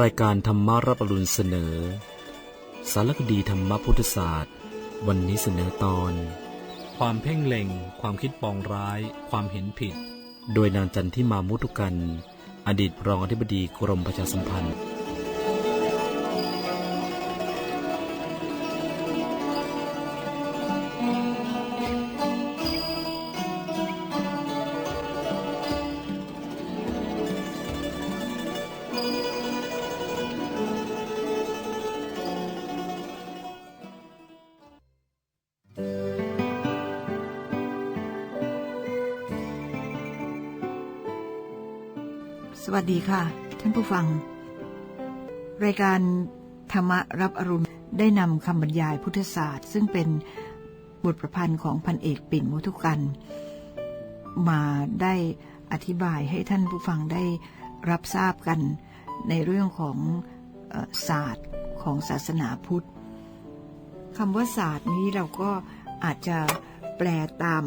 รายการธรรมารับอรุณเสนอ สารคดีธรรมพุทธศาสตร์ วันนี้เสนอตอน ความเพ่งเล็ง ความคิดปองร้าย ความเห็นผิด โดยนางจันทิมามุทุกัน อดีตรองอธิบดีกรมประชาสัมพันธ์ สวัสดีค่ะ ท่านผู้ฟัง รายการธรรมรับอรุณได้นำคำบรรยายพุทธศาสตร์ ซึ่งเป็นบทประพันธ์ของพันเอกปิ่นมุทุกัน มาได้อธิบายให้ท่านผู้ฟังได้รับทราบกันในเรื่องของศาสตร์ของศาสนาพุทธคำว่าศาสตร์นี้เราก็อาจจะแปลตาม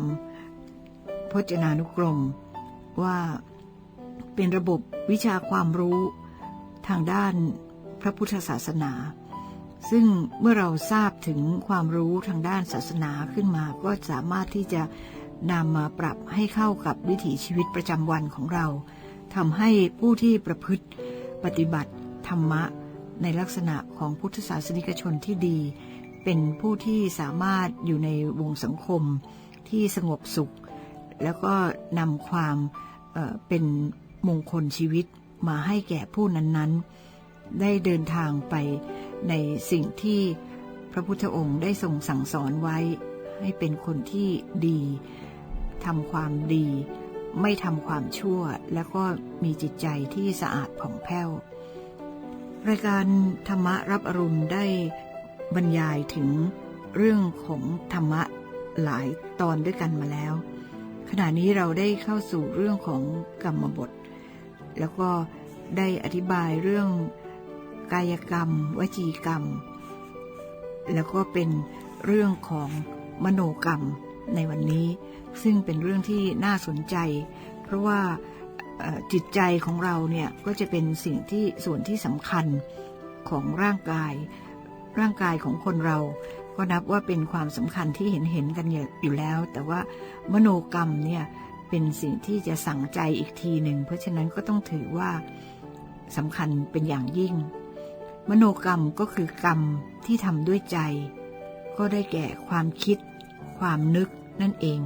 พจนานุกรมว่า เป็นระบบวิชาความรู้ทางด้านพระพุทธศาสนา ซึ่งเมื่อเราทราบถึงความรู้ทางด้านศาสนาขึ้นมา ก็สามารถที่จะนำมาปรับให้เข้ากับวิถีชีวิตประจำวันของเราทำให้ผู้ที่ประพฤติปฏิบัติธรรมะในลักษณะของพุทธศาสนิกชนที่ดี เป็นผู้ที่สามารถอยู่ในวงสังคมที่สงบสุข แล้วก็นำความเเป็น มงคลชีวิตมาให้แก่ผู้นั้นๆ ได้เดินทางไปในสิ่งที่พระพุทธองค์ได้ทรงสั่งสอนไว้ ให้เป็นคนที่ดีทำความดี ไม่ทำความชั่ว แล้วก็มีจิตใจที่สะอาดผ่องแผ้ว รายการธรรมะรับอรุณได้บรรยายถึงเรื่องของธรรมะหลายตอนด้วยกันมาแล้ว ขณะนี้เราได้เข้าสู่เรื่องของกรรมบท แล้วก็ได้อธิบายเรื่องกายกรรม วจีกรรม แล้วก็เป็นเรื่องของมโนกรรมในวันนี้ ซึ่งเป็นเรื่องที่น่าสนใจ เพราะว่าจิตใจของเราเนี่ยก็จะเป็นสิ่งที่ส่วนที่สำคัญของร่างกาย ร่างกายของคนเราก็นับว่าเป็นความสำคัญที่เห็นเห็นกันอยู่แล้ว แต่ว่ามโนกรรมเนี่ย เป็นสิ่งที่จะสั่งใจอีกทีหนึ่ง เพราะฉะนั้นก็ต้องถือว่าสำคัญเป็นอย่างยิ่ง มโนกรรมก็คือกรรมที่ทำด้วยใจ ก็ได้แก่ความคิด ความนึกนั่นเอง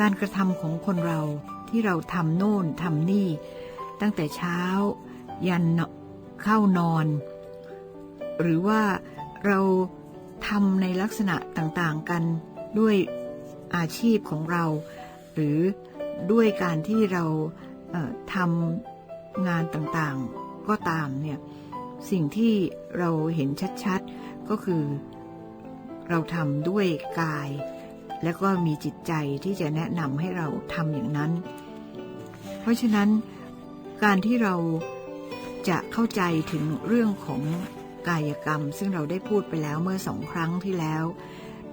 การกระทำของคนเราที่เราทำโน่นทำนี่ ตั้งแต่เช้า ยันเข้านอน หรือว่าเราทำในลักษณะต่างๆกันด้วยอาชีพของเรา รือด้วยการที่เราทำงานต่างๆก็ตามเนี่ยสิ่งที่เราเห็นชัดๆก็คือเราทำด้วยกาย แล้วก็มีจิตใจที่จะแนะนำให้เราทำอย่างนั้น เพราะฉะนั้นการที่เราจะเข้าใจถึงเรื่องของกายกรรม ซึ่งเราได้พูดไปแล้วเมื่อสองครั้งที่แล้ว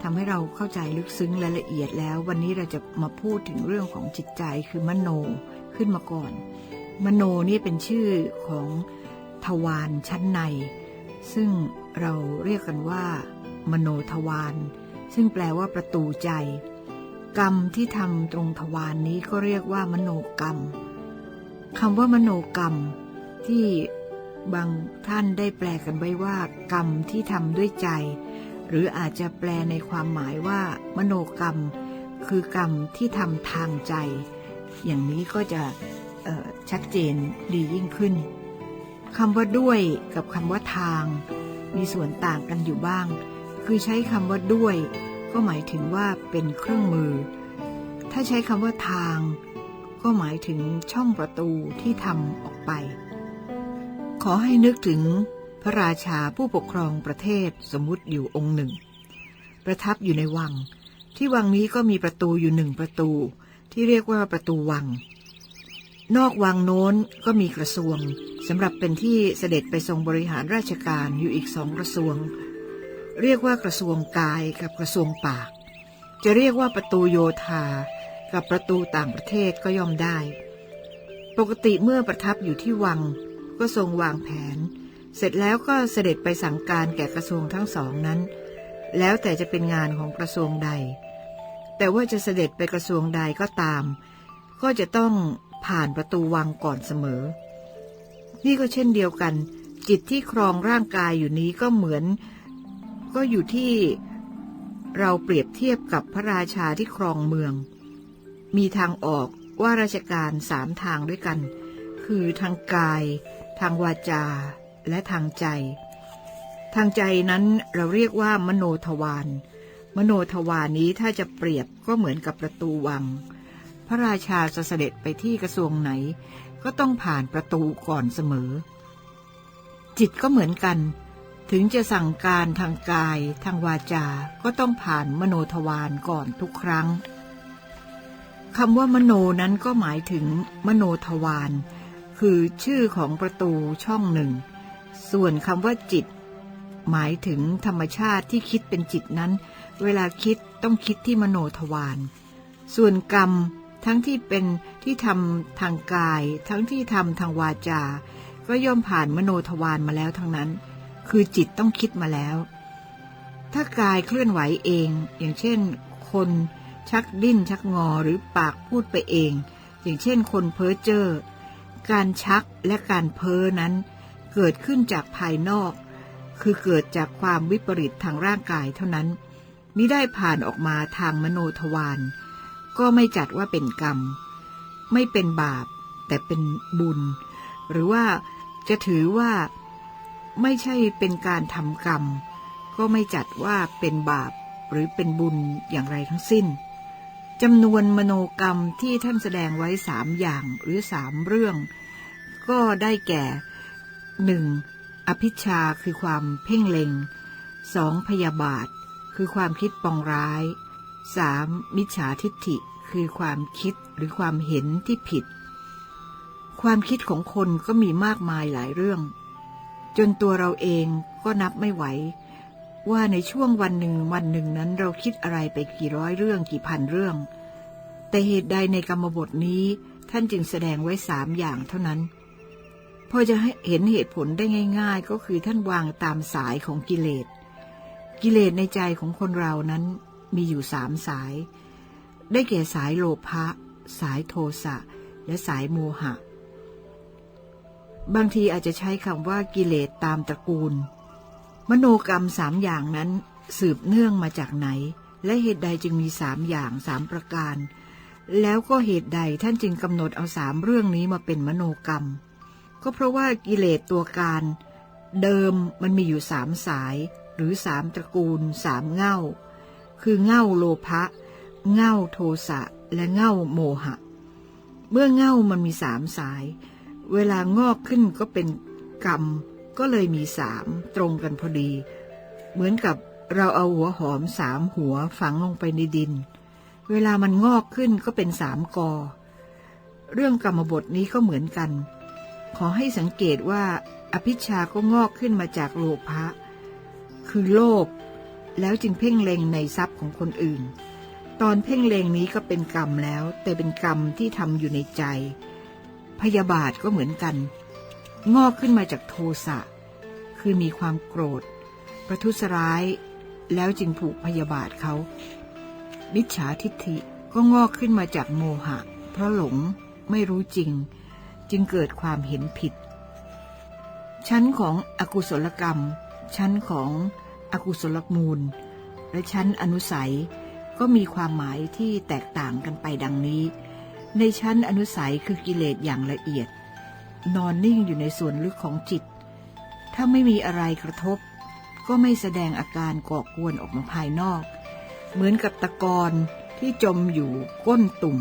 ทำให้เราเข้าใจลึกซึ้งและละเอียดแล้ว วันนี้เราจะมาพูดถึงเรื่องของจิตใจคือมโนขึ้นมาก่อน มโนนี่เป็นชื่อของทวารชั้นใน ซึ่งเราเรียกกันว่า มโนทวารซึ่งแปลว่าประตูใจ กรรมที่ทำตรงทวารนนี้ก็เรียกว่ามโนกรรมคำว่ามโนกรรม ที่บางท่านได้แปลกันไว้ว่า กรรมที่ทำด้วยใจ หรืออาจจะแปลในความหมายว่า มโนกรรม คือกรรมที่ทำทางใจ อย่างนี้ก็จะชัดเจนดียิ่งขึ้นคำว่าด้วยกับคำว่าทาง มีส่วนต่างกันอยู่บ้าง คือใช้คำว่าด้วย ก็หมายถึงว่าเป็นเครื่องมือ ถ้าใช้คำว่าทาง ก็หมายถึงช่องประตูที่ทำออกไป ขอให้นึกถึง พระราชาผู้ปกครองประเทศสมมุติอยู่องค์หนึ่ง ประทับอยู่ในวัง ที่วังนี้ก็มีประตูอยู่หนึ่งประตู ที่เรียกว่าประตูวัง นอกวังโน้นก็มีกระทรวงสำหรับเป็นที่เสด็จไปทรงบริหารราชการอยู่อีกสองกระทรวง เรียกว่ากระทรวงกายกับกระทรวงปาก จะเรียกว่าประตูโยธา กับประตูต่างประเทศก็ย่อมได้ ปกติเมื่อประทับอยู่ที่วังก็ทรงวางแผน เสร็จแล้วก็เสด็จไปสั่งการแก่กระทรวงทั้งสองนั้น แล้วแต่จะเป็นงานของกระทรวงใด แต่ว่าจะเสด็จไปกระทรวงใดก็ตาม ก็จะต้องผ่านประตูวังก่อนเสมอ นี่ก็เช่นเดียวกัน จิตที่ครองร่างกายอยู่นี้ก็เหมือน ก็อยู่ที่เราเปรียบเทียบกับพระราชาที่ครองเมือง มีทางออกว่าราชการสามทางด้วยกัน คือทางกาย ทางวาจา และทางใจ ทางใจนั้นเราเรียกว่ามโนทวาร มโนทวารนี้ถ้าจะเปรียบก็เหมือนกับประตูวัง พระราชาจะเสด็จไปที่กระทรวงไหน ก็ต้องผ่านประตูก่อนเสมอ จิตก็เหมือนกัน ถึงจะสั่งการทางกาย ทางวาจา ก็ต้องผ่านมโนทวารก่อนทุกครั้งคำว่ามโนนั้นก็หมายถึงมโนทวารคือชื่อของประตูช่องหนึ่ง ส่วนคำว่าจิต หมายถึงธรรมชาติที่คิดเป็นจิตนั้น เวลาคิดต้องคิดที่มโนทวารส่วนกรรมทั้งที่เป็นที่ทำทางกาย ทั้งที่ทำทางวาจา ก็ย่อมผ่านมโนทวารมาแล้วทั้งนั้น คือจิตต้องคิดมาแล้ว ถ้ากายเคลื่อนไหวเอง อย่างเช่น คนชักดิ้นชักงอหรือปากพูดไปเอง อย่างเช่น คนเพ้อเจ้อการชักและการเพ้อนั้น เกิดขึ้นจากภายนอก คือเกิดจากความวิปริตทางร่างกายเท่านั้นมิได้ผ่านออกมาทางมโนทวารก็ไม่จัดว่าเป็นกรรม ไม่เป็นบาป แต่เป็นบุญ หรือว่าจะถือว่าไม่ใช่เป็นการทำกรรม ก็ไม่จัดว่าเป็นบาปหรือเป็นบุญอย่างไรทั้งสิ้นจำนวนมโนกรรมที่ท่านแสดงไว้สามอย่างหรือสามเรื่อง ก็ได้แก่ หนึ่งอภิชาคือความเพ่งเล็งสองพยาบาท คือความคิดปองร้ายสามมิจฉาทิฏฐิคือความคิดหรือความเห็นที่ผิด ความคิดของคนก็มีมากมายหลายเรื่อง จนตัวเราเองก็นับไม่ไหว ว่าในช่วงวันหนึ่งวันหนึ่งนั้นเราคิดอะไรไปกี่ร้อยเรื่องกี่พันเรื่อง แต่เหตุใดในกรรมบทนี้ท่านจึงแสดงไว้สามอย่างเท่านั้น พอจะเห็นเหตุผลได้ง่าย ๆ ก็คือท่านวางตามสายของกิเลส กิเลสในใจของคนเรานั้นมีอยู่สามสาย ได้แก่สายโลภะสายโทสะ และสายโมหะ บางทีอาจจะใช้คำว่ากิเลสตามตระกูล มโนกรรมสามอย่างนั้นสืบเนื่องมาจากไหน และเหตุใดจึงมีสามอย่างสามประการ แล้วก็เหตุใดท่านจึงกำหนดเอาสามเรื่องนี้มาเป็นมโนกรรม ก็เพราะว่ากิเลสตัวการ เดิมมันมีอยู่สามสาย หรือสามตระกูลสามเง่า คือเง่าโลภะเง่าโทสะและเง่าโมหะ เมื่อเง่ามันมีสามสาย เวลางอกขึ้นก็เป็นกรรม ก็เลยมีสามตรงกันพอดี เหมือนกับเราเอาหัวหอมสามหัวฝังลงไปในดิน เวลามันงอกขึ้นก็เป็นสามกอ เรื่องกรรมบทนี้ก็เหมือนกัน ขอให้สังเกตว่าอภิชาก็งอกขึ้นมาจากโลภะ คือโลภแล้วจึงเพ่งเล็งในทรัพย์ของคนอื่น ตอนเพ่งเล็งนี้ก็เป็นกรรมแล้ว แต่เป็นกรรมที่ทำอยู่ในใจ พยาบาทก็เหมือนกัน งอกขึ้นมาจากโทสะ คือมีความโกรธ ประทุษร้าย แล้วจึงผูกพยาบาทเขามิจฉาทิฏฐิก็งอกขึ้นมาจากโมหะ เพราะหลงไม่รู้จริง จึงเกิดความเห็นผิด ชั้นของอกุศลกรรม ชั้นของอกุศลมูล และชั้นอนุสัยก็มีความหมายที่แตกต่างกันไปดังนี้ ในชั้นอนุสัยคือกิเลสอย่างละเอียด นอนนิ่งอยู่ในส่วนลึกของจิต ถ้าไม่มีอะไรกระทบ ก็ไม่แสดงอาการก่อกวนออกมาภายนอก เหมือนกับตะกอนที่จมอยู่ก้นตุ่ม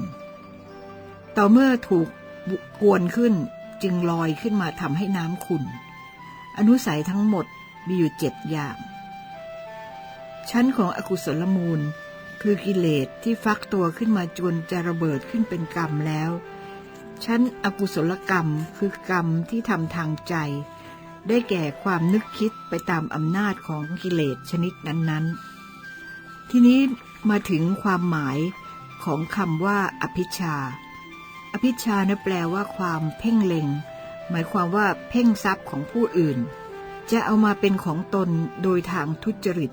ต่อเมื่อถูก กวนขึ้นจึงลอยขึ้นมาทำให้น้ำขุ่น อนุสัยทั้งหมดมีอยู่เจ็ดอย่าง ชั้นของอกุศลมูล คือกิเลสที่ฟักตัวขึ้นมาจนจะระเบิดขึ้นเป็นกรรมแล้ว ชั้นอกุศลกรรมคือกรรมที่ทำทางใจ ได้แก่ความนึกคิดไปตามอำนาจของกิเลสชนิดนั้น ๆ ทีนี้มาถึงความหมายของคำว่าอภิชา อภิชานะแปลว่าความเพ่งเล็ง หมายความว่าเพ่งทรัพย์ของผู้อื่น จะเอามาเป็นของตนโดยทางทุจริต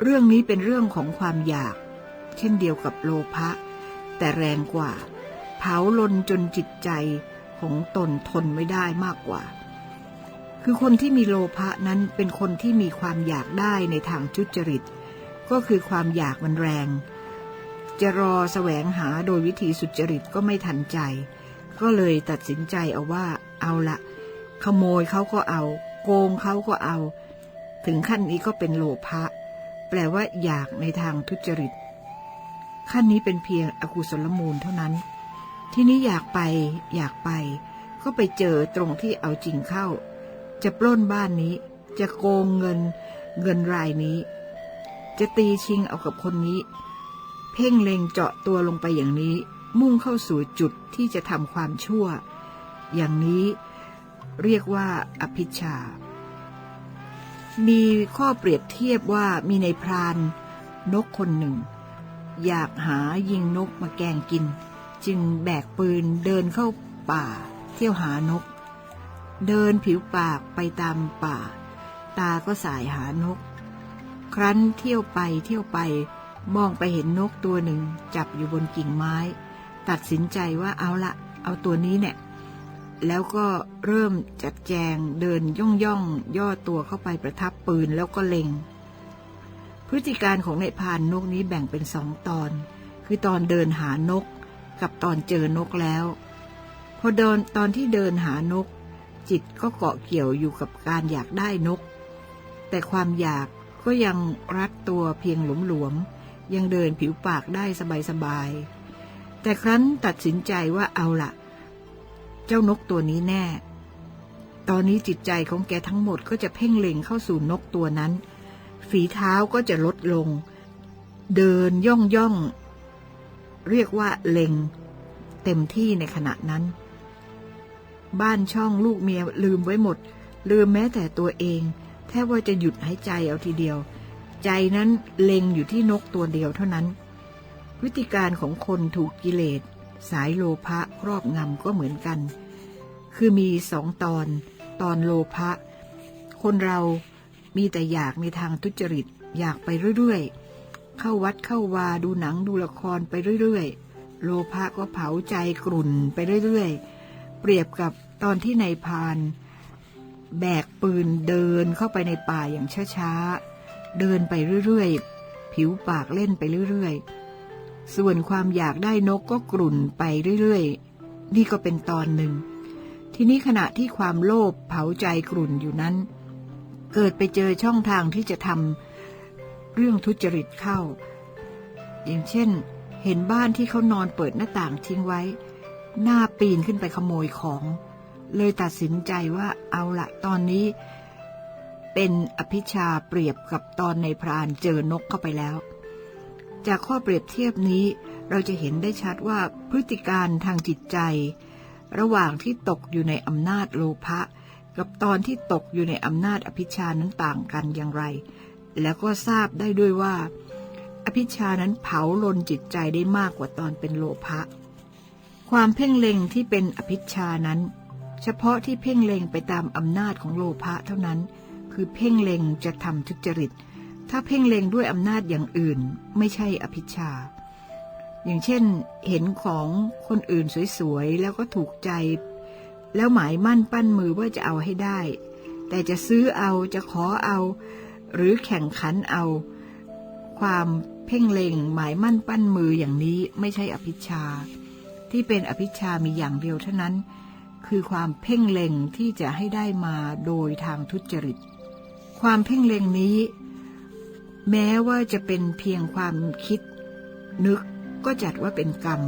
เรื่องนี้เป็นเรื่องของความอยาก เช่นเดียวกับโลภะแต่แรงกว่า เผาลนจนจิตใจของตนทนไม่ได้มากกว่า คือคนที่มีโลภะนั้นเป็นคนที่มีความอยากได้ในทางทุจริต ก็คือความอยากมันแรง จะรอแสวงหาโดยวิธีสุจริตก็ไม่ทันใจ ก็เลยตัดสินใจเอาว่า เอาละขโมยเขาก็เอา โกงเขาก็เอา ถึงขั้นนี้ก็เป็นโลภะแปลว่าอยากในทางทุจริต ขั้นนี้เป็นเพียงอกุศลมูลเท่านั้น ที่นี้อยากไป อยากไป ก็ไปเจอตรงที่เอาจริงเข้า จะปล้นบ้านนี้ จะโกงเงิน เงินรายนี้ จะตีชิงเอากับคนนี้ เพ่งเล็งเจาะตัวลงไปอย่างนี้ มุ่งเข้าสู่จุดที่จะทำความชั่ว อย่างนี้เรียกว่าอภิชา มีข้อเปรียบเทียบว่ามีในพราน นกคนหนึ่ง อยากหายิงนกมาแกงกิน จึงแบกปืนเดินเข้าป่า เที่ยวหานก เดินผิวปากไปตามป่า ตาก็สายหานก ครั้นเที่ยวไปเที่ยวไป มองไปเห็นนกตัวหนึ่งจับอยู่บนกิ่งไม้ ตัดสินใจว่าเอาละเอาตัวนี้เนี่ย แล้วก็เริ่มจัดแจงเดินย่องย่องย่อตัวเข้าไปประทับปืนแล้วก็เล็ง พฤติการของนายพานนกนี้แบ่งเป็นสองตอน คือตอนเดินหานกกับตอนเจอนกแล้ว พอเดินตอนที่เดินหานก จิตก็เกาะเกี่ยวอยู่กับการอยากได้นก แต่ความอยากก็ยังรัดตัวเพียงหลวมๆ ยังเดินผิวปากได้สบายๆ แต่ครั้นตัดสินใจว่าเอาละเจ้านกตัวนี้แน่ ตอนนี้จิตใจของแกทั้งหมดก็จะเพ่งเล็งเข้าสู่นกตัวนั้น ฝีเท้าก็จะลดลง เดินย่องย่อง เรียกว่าเล็ง เต็มที่ในขณะนั้น บ้านช่องลูกเมียลืมไว้หมด ลืมแม้แต่ตัวเอง แทบว่าจะหยุดหายใจเอาทีเดียว ใจนั้นเล็งอยู่ที่นกตัวเดียวเท่านั้น วิธีการของคนถูกกิเลส สายโลภะครอบงำก็เหมือนกัน คือมีสองตอน ตอนโลภะคนเรามีแต่อยากในทางทุจริตอยากไปเรื่อยๆ เข้าวัดเข้าวาดูหนังดูละครไปเรื่อยๆ โลภะก็เผาใจกรุ่นไปเรื่อยๆ เปรียบกับตอนที่นายพาน แบกปืนเดินเข้าไปในป่าอย่างช้าๆ เดินไปเรื่อยๆ ผิวปากเล่นไปเรื่อยๆ ส่วนความอยากได้นกก็กรุ่นไปเรื่อยๆ นี่ก็เป็นตอนหนึ่ง ทีนี้ขณะที่ความโลภเผาใจกรุ่นอยู่นั้น เกิดไปเจอช่องทางที่จะทำเรื่องทุจริตเข้า อย่างเช่น เห็นบ้านที่เขานอนเปิดหน้าต่างทิ้งไว้ หน้าปีนขึ้นไปขโมยของ เลยตัดสินใจว่าเอาละตอนนี้ เป็นอภิชาเปรียบกับตอนในพรานเจอนกเข้าไปแล้ว จากข้อเปรียบเทียบนี้เราจะเห็นได้ชัดว่าพฤติการทางจิตใจ ระหว่างที่ตกอยู่ในอำนาจโลภะกับตอนที่ตกอยู่ในอำนาจอภิชานั้นต่างกันอย่างไร แล้วก็ทราบได้ด้วยว่า อภิชานั้นเผาลนจิตใจได้มากกว่าตอนเป็นโลภะความเพ่งเล็งที่เป็นอภิชานั้น เฉพาะที่เพ่งเล็งไปตามอำนาจของโลภะเท่านั้น คือเพ่งเล็งจะทำทุจริต ถ้าเพ่งเล็งด้วยอำนาจอย่างอื่นไม่ใช่อภิชา อย่างเช่นเห็นของคนอื่นสวยๆ แล้วก็ถูกใจ แล้วหมายมั่นปั้นมือว่าจะเอาให้ได้ แต่จะซื้อเอาจะขอเอา หรือแข่งขันเอา ความเพ่งเล็งหมายมั่นปั้นมืออย่างนี้ไม่ใช่อภิชา ที่เป็นอภิชามีอย่างเดียวเท่านั้นคือความเพ่งเล็งที่จะให้ได้มาโดยทางทุจริต ความเพ่งเล็งนี้ แม้ว่าจะเป็นเพียงความคิด นึกก็จัดว่าเป็นกรรม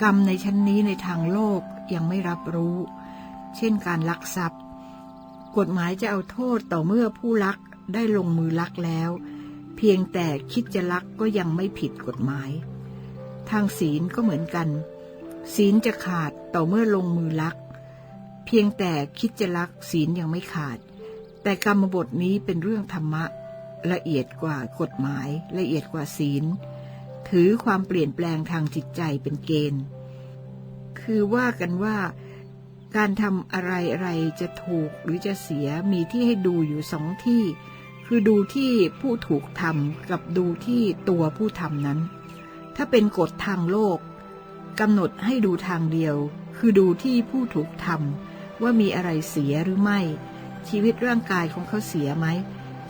กรรมในชั้นนี้ในทางโลกยังไม่รับรู้ เช่นการลักทรัพย์ กฎหมายจะเอาโทษต่อเมื่อผู้ลักได้ลงมือลักแล้ว เพียงแต่คิดจะลักก็ยังไม่ผิดกฎหมาย ทางศีลก็เหมือนกัน ศีลจะขาดต่อเมื่อลงมือลัก เพียงแต่คิดจะลักศีลยังไม่ขาด แต่กรรมบทนี้เป็นเรื่องธรรมะ ละเอียดกว่ากฎหมาย ละเอียดกว่าศีล ถือความเปลี่ยนแปลงทางจิตใจเป็นเกณฑ์ คือว่ากันว่าการทำอะไรอะไรจะถูกหรือจะเสียมีที่ให้ดูอยู่สองที่ คือดูที่ผู้ถูกทำกับดูที่ตัวผู้ทำนั้น ถ้าเป็นกฎทางโลกกำหนดให้ดูทางเดียว คือดูที่ผู้ถูกทำว่ามีอะไรเสียหรือไม่ ชีวิตร่างกายของเขาเสียไหม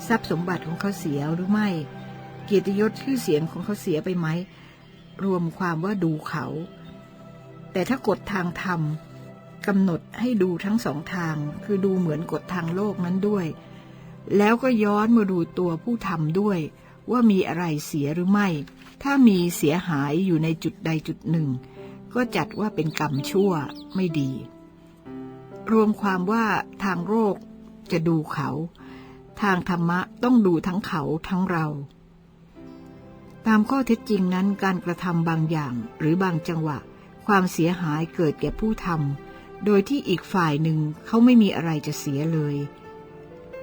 ทรัพย์สมบัติของเขาเสียหรือไม่ เกียรติยศชื่อเสียงของเขาเสียไปไหม รวมความว่าดูเขา แต่ถ้ากฎทางธรรมกำหนดให้ดูทั้งสองทาง คือดูเหมือนกฎทางโลกนั้นด้วย แล้วก็ย้อนมาดูตัวผู้ทำด้วย ว่ามีอะไรเสียหรือไม่ ถ้ามีเสียหายอยู่ในจุดใดจุดหนึ่ง ก็จัดว่าเป็นกรรมชั่วไม่ดี รวมความว่าทางโลก จะดูเขา ทางธรรมะต้องดูทั้งเขาทั้งเรา ตามข้อเท็จจริงนั้นการกระทำบางอย่างหรือบางจังหวะ ความเสียหายเกิดแก่ผู้ทำโดยที่อีกฝ่ายหนึ่งเขาไม่มีอะไรจะเสียเลย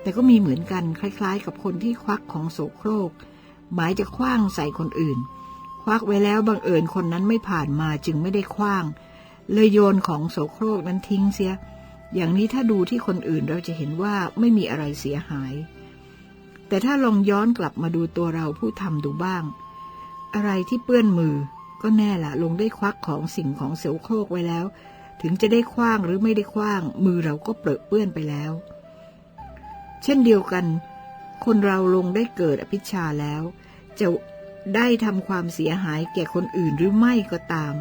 แต่ก็มีเหมือนกันคล้าย ๆ กับคนที่ควักของโสโครก หมายจะคว้างใส่คนอื่น ควักไว้แล้วบังเอิญคนนั้นไม่ผ่านมาจึงไม่ได้คว้างเลยโยนของโสโครกนั้นทิ้งเสีย อย่างนี้ถ้าดูที่คนอื่นเราจะเห็นว่าไม่มีอะไรเสียหาย แต่ถ้าลองย้อนกลับมาดูตัวเราผู้ทำดูบ้าง อะไรที่เปื้อนมือ ก็แน่ละลงได้ควักของสิ่งของเสียวโครกไว้แล้ว ถึงจะได้คว้างหรือไม่ได้คว้าง มือเราก็เปรอะเปื้อนไปแล้ว เช่นเดียวกัน คนเราลงได้เกิดอภิชาแล้ว จะได้ทำความเสียหายแก่คนอื่นหรือไม่ก็ตาม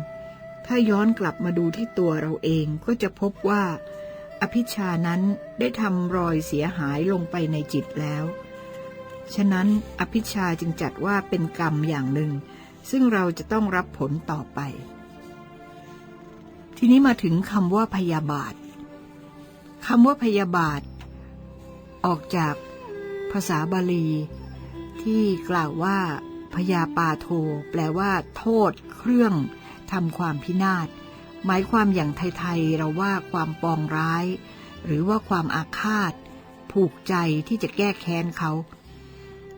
ถ้าย้อนกลับมาดูที่ตัวเราเองก็จะพบว่า อภิชานั้นได้ทำรอยเสียหายลงไปในจิตแล้ว ฉะนั้นอภิชาจึงจัดว่าเป็นกรรมอย่างหนึ่ง ซึ่งเราจะต้องรับผลต่อไป ทีนี้มาถึงคำว่าพยาบาทคำว่าพยาบาท ออกจากภาษาบาลี ที่กล่าวว่าพยาปาโท แปลว่า โทษ เครื่องทำความพินาศ หมายความอย่างไทยๆเราว่าความปองร้าย หรือว่าความอาฆาต ผูกใจที่จะแก้แค้นเขา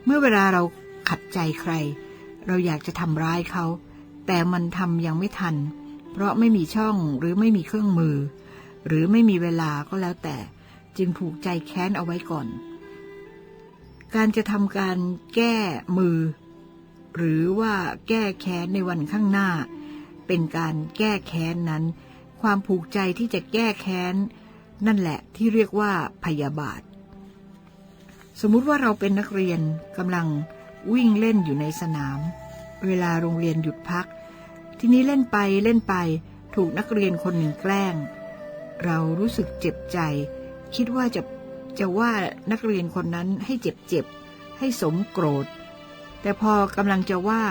เมื่อเวลาเราขัดใจใคร เราอยากจะทำร้ายเขา แต่มันทำยังไม่ทัน เพราะไม่มีช่องหรือไม่มีเครื่องมือ หรือไม่มีเวลาก็แล้วแต่ จึงผูกใจแค้นเอาไว้ก่อน การจะทำการแก้มือ หรือว่าแก้แค้นในวันข้างหน้า เป็นการแก้แค้นนั้น ความผูกใจที่จะแก้แค้น นั่นแหละที่เรียกว่าพยาบาท สมมุติว่าเราเป็นนักเรียนกำลังวิ่งเล่นอยู่ในสนาม เวลาโรงเรียนหยุดพัก ทีนี้เล่นไปเล่นไป ถูกนักเรียนคนหนึ่งแกล้ง เรารู้สึกเจ็บใจ คิดว่าจะจะว่านักเรียนคนนั้นให้เจ็บเจ็บให้สมโกรธ แต่พอกำลังจะว่า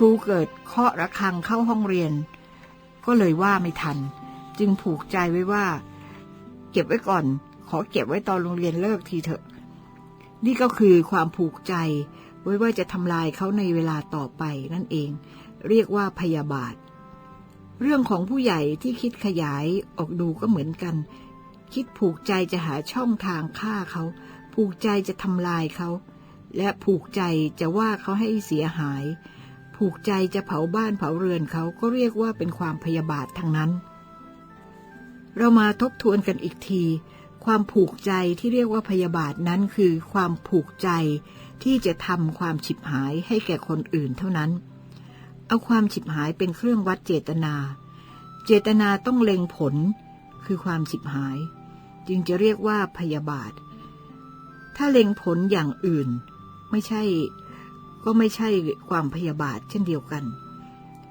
ครูเกิดเคาะระฆังเข้าห้องเรียน ก็เลยว่าไม่ทัน จึงผูกใจไว้ว่า เก็บไว้ก่อน ขอเก็บไว้ตอนโรงเรียนเลิกทีเถอะ นี่ก็คือความผูกใจ ไว้ว่าจะทำลายเขาในเวลาต่อไปนั่นเอง เรียกว่าพยาบาท เรื่องของผู้ใหญ่ที่คิดขยายออกดูก็เหมือนกัน คิดผูกใจจะหาช่องทางฆ่าเขา ผูกใจจะทำลายเขา และผูกใจจะว่าเขาให้เสียหาย ผูกใจจะเผาบ้านเผาเรือนเขาก็เรียกว่าเป็นความพยาบาททั้งนั้น เรามาทบทวนกันอีกที ความผูกใจที่เรียกว่าพยาบาทนั้นคือความผูกใจที่จะทำความฉิบหายให้แก่คนอื่นเท่านั้น เอาความฉิบหายเป็นเครื่องวัดเจตนา เจตนาต้องเล็งผลคือความฉิบหาย จึงจะเรียกว่าพยาบาท ถ้าเล็งผลอย่างอื่น ไม่ใช่ ก็ไม่ใช่ความพยาบาทเช่นเดียวกัน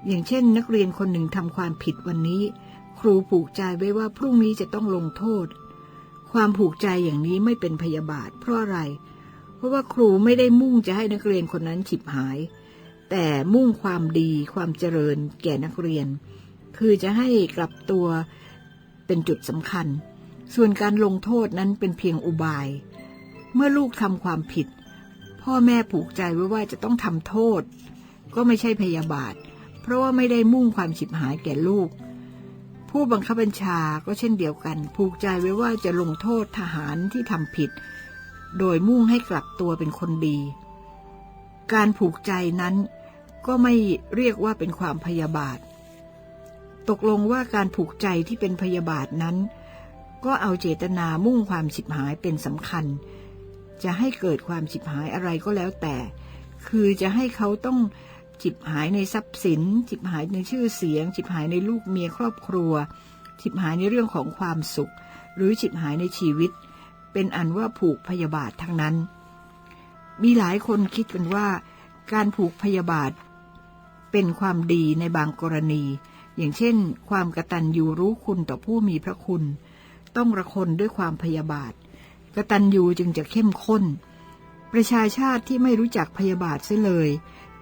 อย่างเช่น นักเรียนคนหนึ่งทำความผิดวันนี้ ครูผูกใจไว้ว่าพรุ่งนี้จะต้องลงโทษ ความผูกใจอย่างนี้ไม่เป็นพยาบาทเพราะอะไร เพราะว่าครูไม่ได้มุ่งจะให้นักเรียนคนนั้นฉิบหาย แต่มุ่งความดีความเจริญแก่นักเรียน คือจะให้กลับตัวเป็นจุดสำคัญ ส่วนการลงโทษนั้นเป็นเพียงอุบาย เมื่อลูกทำความผิด พ่อแม่ผูกใจไว้ว่าจะต้องทำโทษ ก็ไม่ใช่พยาบาท เพราะว่าไม่ได้มุ่งความฉิบหายแก่ลูก ผู้บังคับบัญชาก็เช่นเดียวกัน ผูกใจไว้ว่าจะลงโทษทหารที่ทำผิด โดยมุ่งให้กลับตัวเป็นคนดี การผูกใจนั้นก็ไม่เรียกว่าเป็นความพยาบาท ตกลงว่าการผูกใจที่เป็นพยาบาทนั้น ก็เอาเจตนามุ่งความฉิบหายเป็นสำคัญ จะให้เกิดความฉิบหายอะไรก็แล้วแต่ คือจะให้เขาต้องฉิบหายในทรัพย์สินฉิบหายในชื่อเสียงฉิบหายในลูกเมียครอบครัวฉิบหายในเรื่องของความสุข หรือฉิบหายในชีวิต เป็นอันว่าผูกพยาบาททั้งนั้น มีหลายคนคิดกันว่า การผูกพยาบาท เป็นความดีในบางกรณี อย่างเช่น ความกระตัญญูรู้คุณต่อผู้มีพระคุณ ต้องระคนด้วยความพยาบาท กตัญญูจึงจะเข้มข้น ประชาชาติที่ไม่รู้จักพยาบาทเสียเลย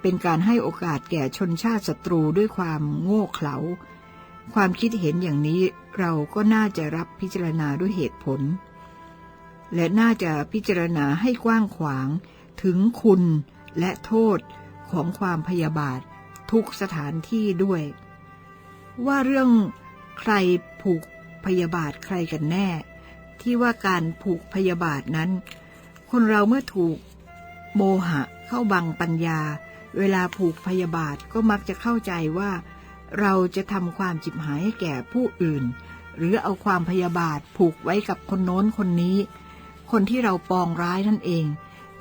เป็นการให้โอกาสแก่ชนชาติศัตรูด้วยความโง่เขลา ความคิดเห็นอย่างนี้เราก็น่าจะรับพิจารณาด้วยเหตุผล และน่าจะพิจารณาให้กว้างขวางถึงคุณและโทษของความพยาบาททุกสถานที่ด้วย ว่าเรื่องใครผูกพยาบาทใครกันแน่ ที่ว่าการผูกพยาบาทนั้น คนเราเมื่อถูกโมหะเข้าบังปัญญา เวลาผูกพยาบาทก็มักจะเข้าใจว่า เราจะทำความจิบหายให้แก่ผู้อื่น หรือเอาความพยาบาทผูกไว้กับคนโน้นคนนี้ คนที่เราปองร้ายนั่นเอง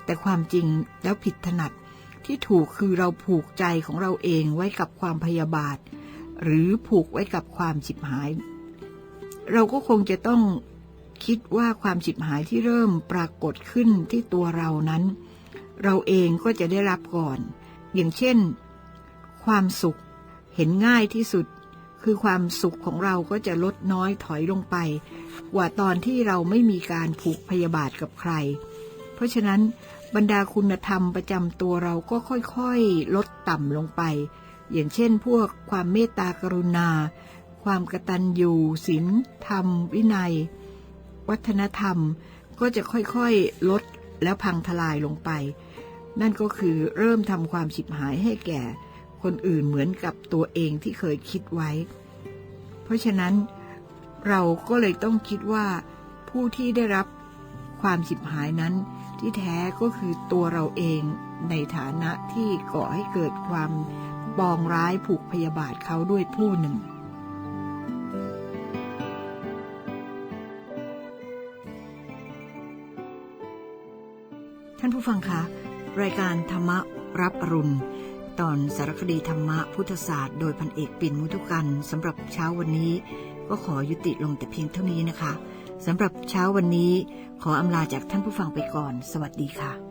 แต่ความจริงแล้วผิดถนัดที่ถูกคือเราผูกใจของเราเองไว้กับความพยาบาท หรือผูกไว้กับความฉิบหาย เราก็คงจะต้อง คิดว่าความฉิบหายที่เริ่มปรากฏขึ้นที่ตัวเรานั้น เราเองก็จะได้รับก่อน อย่างเช่น ความสุขเห็นง่ายที่สุด คือความสุขของเราก็จะลดน้อยถอยลงไป กว่าตอนที่เราไม่มีการผูกพยาบาทกับใคร เพราะฉะนั้นบรรดาคุณธรรมประจำตัวเราก็ค่อยๆ ลดต่ำลงไป อย่างเช่นพวกความเมตตากรุณา ความกตัญญูศีลธรรม วินัย วัฒนธรรมก็จะค่อยๆลดแล้วพังทลายลงไป นั่นก็คือเริ่มทำความฉิบหายให้แก่ คนอื่นเหมือนกับตัวเองที่เคยคิดไว้ เพราะฉะนั้นเราก็เลยต้องคิดว่าผู้ที่ได้รับความฉิบหายนั้น ที่แท้ก็คือตัวเราเองในฐานะที่ก่อให้เกิดความปองร้ายผูกพยาบาทเขาด้วยผู้หนึ่ง ผู้ฟังคะรายการธรรมรับอรุณตอนสารคดีธรรมะพุทธศาสตร์โดยพันเอกปิ่นมุทุกันสำหรับเช้าวันนี้ ก็ขอยุติลงแต่เพียงเท่านี้นะคะสำหรับเช้าวันนี้ ขออำลาจากท่านผู้ฟังไปก่อน สวัสดีค่ะ